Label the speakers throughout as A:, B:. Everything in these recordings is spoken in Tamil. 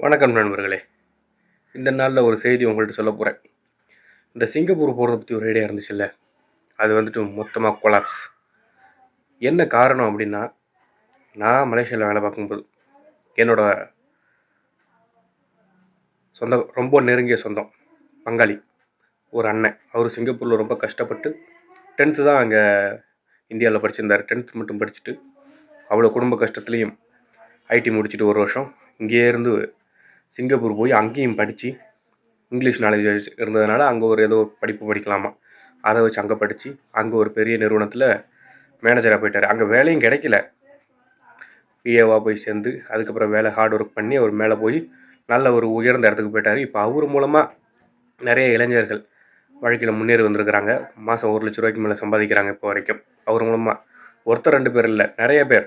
A: வணக்கம் நண்பர்களே. இந்த நாளில் ஒரு செய்தி உங்கள்கிட்ட சொல்ல போகிறேன் இந்த சிங்கப்பூர் போகிறத பற்றி ஒரு ஐடியா இருந்துச்சுல்ல? அது வந்துட்டு மொத்தமாக கொலாப்ஸ் என்ன காரணம் அப்படின்னா நான் மலேசியாவில் வேலை பார்க்கும்போது என்னோட சொந்த ரொம்ப நெருங்கிய சொந்தம் பங்காளி ஒரு அண்ணன். அவர் சிங்கப்பூரில் ரொம்ப கஷ்டப்பட்டு டென்த்து தான் அங்கே இந்தியாவில் படிச்சிருந்தார். டென்த்து மட்டும் படிச்சுட்டு அவ்வளோ குடும்ப கஷ்டத்துலேயும் ஐடி முடிச்சுட்டு ஒரு வருஷம் இங்கேயே இருந்து சிங்கப்பூர் போய் அங்கேயும் படித்து இங்கிலீஷ் நாலேஜ் இருந்ததுனால அங்கே ஒரு ஏதோ படிப்பு படிக்கலாமா? அதை வச்சு அங்கே படித்து அங்கே ஒரு பெரிய நிறுவனத்தில் மேனேஜராக போயிட்டார். அங்கே வேலையும் கிடைக்கல. பிஏவாக போய் சேர்ந்து அதுக்கப்புறம் வேலை ஹார்ட் ஒர்க் பண்ணி அவர் மேலே போய் நல்ல ஒரு உயர்ந்த இடத்துக்கு போயிட்டார். இப்போ அவர் மூலமாக நிறைய இளைஞர்கள் வாழ்க்கையில் முன்னேறி வந்திருக்கிறாங்க. மாதம் ஒரு லட்ச ரூபாய்க்கு மேலே சம்பாதிக்கிறாங்க இப்போ வரைக்கும். அவர் மூலமாக ஒருத்தர் ரெண்டு பேர் இல்லை நிறைய பேர்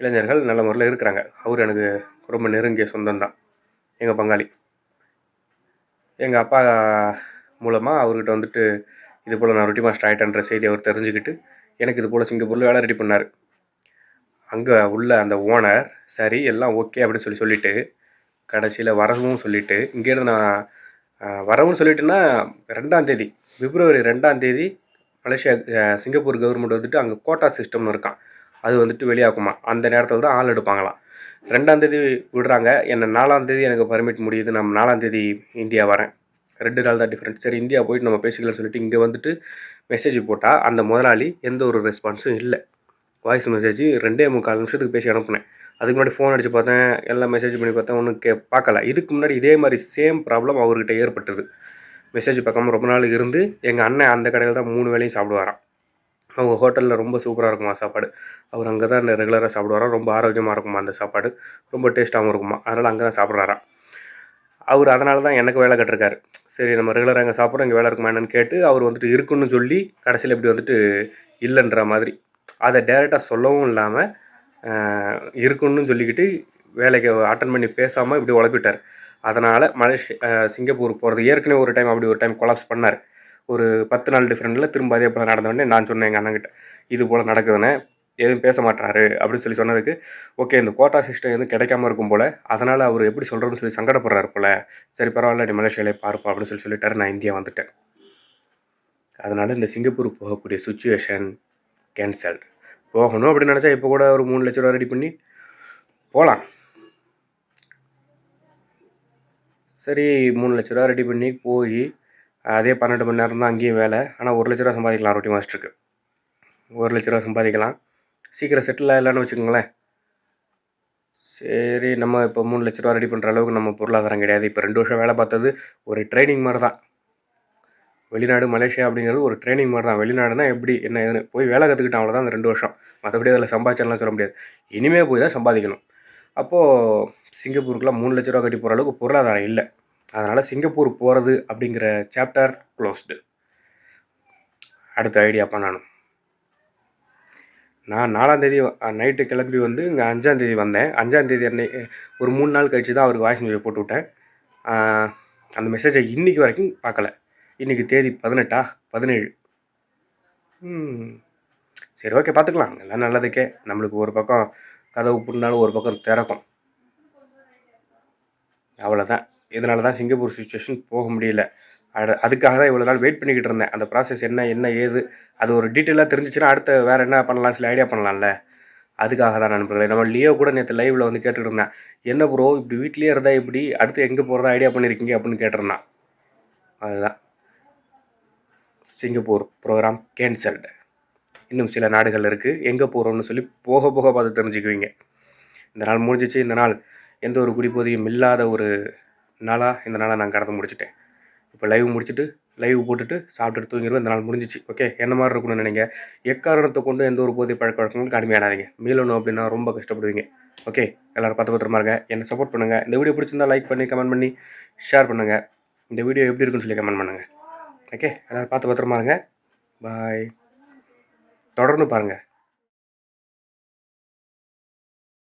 A: இளைஞர்கள் நல்ல முறையில் இருக்கிறாங்க. அவர் எனக்கு ரொம்ப நெருங்கிய சொந்தம் தான் எங்கள் பங்காளி. எங்கள் அப்பா மூலமாக அவர்கிட்ட வந்துட்டு இது போல் நான் ரொட்டி மாஸ்டர் ஆகிட்டேன்ற செய்தி அவர் தெரிஞ்சுக்கிட்டு எனக்கு இது போல் சிங்கப்பூரில் வேலை ரெடி பண்ணார். அங்கே உள்ள அந்த ஓனர் சரி எல்லாம் ஓகே அப்படின்னு சொல்லி சொல்லிவிட்டு கடைசியில் வரவும் சொல்லிவிட்டு இங்கேருந்து நான் வரவும் சொல்லிட்டுன்னா ரெண்டாம் தேதி பிப்ரவரி ரெண்டாம் தேதி மலேசியா சிங்கப்பூர் கவர்மெண்ட் வந்துட்டு அங்கே கோட்டா சிஸ்டம்னு இருக்கான். அது வந்துட்டு வெளியாகுமா? அந்த நேரத்தில் தான் ஆள் எடுப்பாங்களாம். ரெண்டாந்தேதி விடுறாங்க. என்ன நாலாந்தேதி எனக்கு பர்மிட் முடியுது. நான் நாலாந்தேதி இந்தியா வரேன். ரெண்டு நாள் தான் டிஃப்ரெண்ட் சரி இந்தியா போயிட்டு நம்ம பேசிக்கலாம்னு சொல்லிட்டு இங்கே வந்துட்டு மெசேஜ் போட்டால் அந்த முதலாளி எந்த ஒரு ரெஸ்பான்ஸும் இல்லை. வாய்ஸ் மெசேஜ் ரெண்டே முக்கால் நிமிஷத்துக்கு பேசி அனுப்புனேன். அதுக்கு முன்னாடி ஃபோன் அடித்து பார்த்தேன். எல்லாம் மெசேஜ் பண்ணி பார்த்தேன். ஒன்றும் கே பார்க்கல. இதுக்கு முன்னாடி இதே மாதிரி சேம் ப்ராப்ளம் அவர்கிட்ட ஏற்பட்டது. மெசேஜ் பார்க்காம ரொம்ப நாள் இருந்து எங்கள் அண்ணன் அந்த கடையில் தான் மூணு வேலையும் சாப்பிடுவாராம். அவங்க ஹோட்டலில் ரொம்ப சூப்பராக இருக்குமா சாப்பாடு? அவர் அங்கே தான் ரெகுலராக சாப்பிடுவாராம் ரொம்ப ஆரோக்கியமாக இருக்குமா அந்த சாப்பாடு? ரொம்ப டேஸ்ட்டாகவும் இருக்குமா? அதனால் அங்கே தான் சாப்பிட்றாராம் அவர் அதனால தான் எனக்கு வேலை கட்டிருக்காரு. சரி நம்ம ரெகுலராக அங்கே சாப்பிட்றோம் இங்கே வேலை இருக்குமா என்னன்னு கேட்டு அவர் வந்துட்டு இருக்குன்னு சொல்லி கடைசியில் இப்படி வந்துட்டு இல்லைன்ற மாதிரி. அதை டேரெக்டாக சொல்லவும் இல்லாமல் இருக்குன்னு சொல்லிக்கிட்டு வேலைக்கு அட்டன் பண்ணி பேசாமல் இப்படி உழப்பிட்டார். அதனால் மலேசியா சிங்கப்பூர் போகிறது ஏற்கனவே ஒரு டைம் அப்படி ஒரு டைம் கொலாப்ஸ் பண்ணார். ஒரு பத்து நாள் டிஃப்ரெண்ட்டில் திரும்ப அதே போல் நடந்தவொடனே நான் சொன்னேன் எங்கள் அண்ணங்கிட்ட இது போல் நடக்குதுன்னு எதுவும் பேச மாட்டாரு அப்படின்னு சொல்லி சொன்னதுக்கு ஓகே இந்த கோட்டா சிஸ்டம் எதுவும் கிடைக்காம இருக்கும் போல் அதனால் அவர் எப்படி சொல்கிறதுன்னு சொல்லி சங்கடப்படுறாரு போல் சரி பரவாயில்ல நீ மலேசியாவிலே பார்ப்போம் அப்படின்னு சொல்லி சொல்லிட்டாரு நான் இந்தியா வந்துட்டேன். அதனால் இந்த சிங்கப்பூர் போகக்கூடிய சுச்சுவேஷன் கேன்சல் போகணும் அப்படின்னு நினச்சா இப்போ கூட ஒரு மூணு லட்ச ரூபா ரெடி பண்ணி போகலாம் சரி மூணு லட்ச ரூபா ரெடி பண்ணி போய் அதே பன்னெண்டு மணி நேரம் தான் அங்கேயும் வேலை. ஆனால் ஒரு லட்ச ரூபா சம்பாதிக்கலாம் ரொட்டி மாஸ்டருக்கு ஒரு லட்ச ரூபா சம்பாதிக்கலாம். சீக்கிரம் செட்டில் ஆகலான்னு வச்சுக்கோங்களேன். சரி நம்ம இப்போ மூணு லட்ச ரூபா ரெடி பண்ணுற அளவுக்கு நம்ம பொருளாதாரம் கிடையாது. இப்போ ரெண்டு வருஷம் வேலை பார்த்தது ஒரு ட்ரைனிங் மாதிரி தான். வெளிநாடு மலேசியா அப்படிங்கிறது ஒரு ட்ரைனிங் மாதிரி தான். வெளிநாடுனா எப்படி என்ன ஏதுன்னு. போய் வேலை கற்றுக்கிட்டேன் அவ்வளோதான் அந்த ரெண்டு வருஷம். மற்றபடி அதில் சம்பாதிச்சாலாம் சொல்ல முடியாது. இனிமேல் போய் தான் சம்பாதிக்கணும். அப்போது சிங்கப்பூருக்குலாம் மூணு லட்ச ரூபா கட்டி போகிற அளவுக்கு பொருளாதாரம் இல்லை. அதனால் சிங்கப்பூர் போகிறது அப்படிங்கிற சாப்டர் க்ளோஸ்டு அடுத்த ஐடியா பண்ணணும் நான் நாலாந்தேதி நைட்டு கிளம்பி வந்து இங்கே அஞ்சாந்தேதி வந்தேன். அஞ்சாந்தேதி அன்னைக்கு ஒரு மூணு நாள் கழித்து தான் அவருக்கு வாய்ஸ் மெசேஜ் போட்டு விட்டேன். அந்த மெசேஜை இன்றைக்கி வரைக்கும் பார்க்கல. இன்றைக்கி தேதி பதினெட்டா? பதினேழு. சரி ஓகே பார்த்துக்கலாம். எல்லாம் நல்லதுக்கே. நம்மளுக்கு ஒரு பக்கம் கதவு புண்ணாலும் ஒரு பக்கம் திறக்கும். அவ்வளோதான் இதனால தான் சிங்கப்பூர் சுச்சுவேஷன் போக முடியல. அதுக்காக தான் இவ்வளோ நாள் வெயிட் பண்ணிக்கிட்டு இருந்தேன். அந்த ப்ராசஸ் என்ன என்ன ஏது அது ஒரு டீட்டெயிலாக தெரிஞ்சிச்சுன்னா அடுத்த வேறு என்ன பண்ணலாம்னு சொல்லி ஐடியா பண்ணலாம்ல. அதுக்காக தான் நண்பர்களே. நம்ம லியோ கூட நேற்று லைவில் வந்து கேட்டுட்டு இருந்தேன். என்ன ப்ரோ இப்படி வீட்லேயே இருந்தால் இப்படி அடுத்து எங்கே போகிறதா ஐடியா பண்ணியிருக்கீங்க அப்படின்னு கேட்டிருந்தான். அதுதான். சிங்கப்பூர் ப்ரோக்ராம் கேன்சல்டு இன்னும் சில நாடுகள் இருக்குது எங்கே போகிறோம்னு சொல்லி போக போக பார்த்து தெரிஞ்சுக்குவீங்க. இந்த நாள் முடிஞ்சிச்சு. இந்த நாள் எந்த ஒரு குடிபோதையும் இல்லாத ஒரு நாளாக இந்த நாளாக நான் கடந்து முடிச்சுட்டேன். இப்போ லைவ் முடிச்சுட்டு லைவ் போட்டுட்டு சாப்பிட்டுட்டு தூங்கிடுவோம் இந்த நாள் முடிஞ்சிச்சு. ஓகே என்ன மாதிரி இருக்கணும்னு நினைங்க. எக்காரணத்தை கொண்டு எந்த ஒரு போதை பழக்க வழக்கங்களும் கடுமையாடாதீங்க. மீளணும் அப்படின்னா ரொம்ப கஷ்டப்படுவீங்க. ஓகே எல்லோரும் பார்த்து பத்திரமா இருங்க. என்னை சப்போர்ட் பண்ணுங்கள் இந்த வீடியோ பிடிச்சிருந்தா லைக் பண்ணி கமெண்ட் பண்ணி ஷேர் பண்ணுங்கள் இந்த வீடியோ எப்படி இருக்குன்னு சொல்லி கமெண்ட் பண்ணுங்கள் ஓகே எல்லோரும் பார்த்து பத்திரமா இருங்க. பாய் தொடர்ந்து பாருங்கள்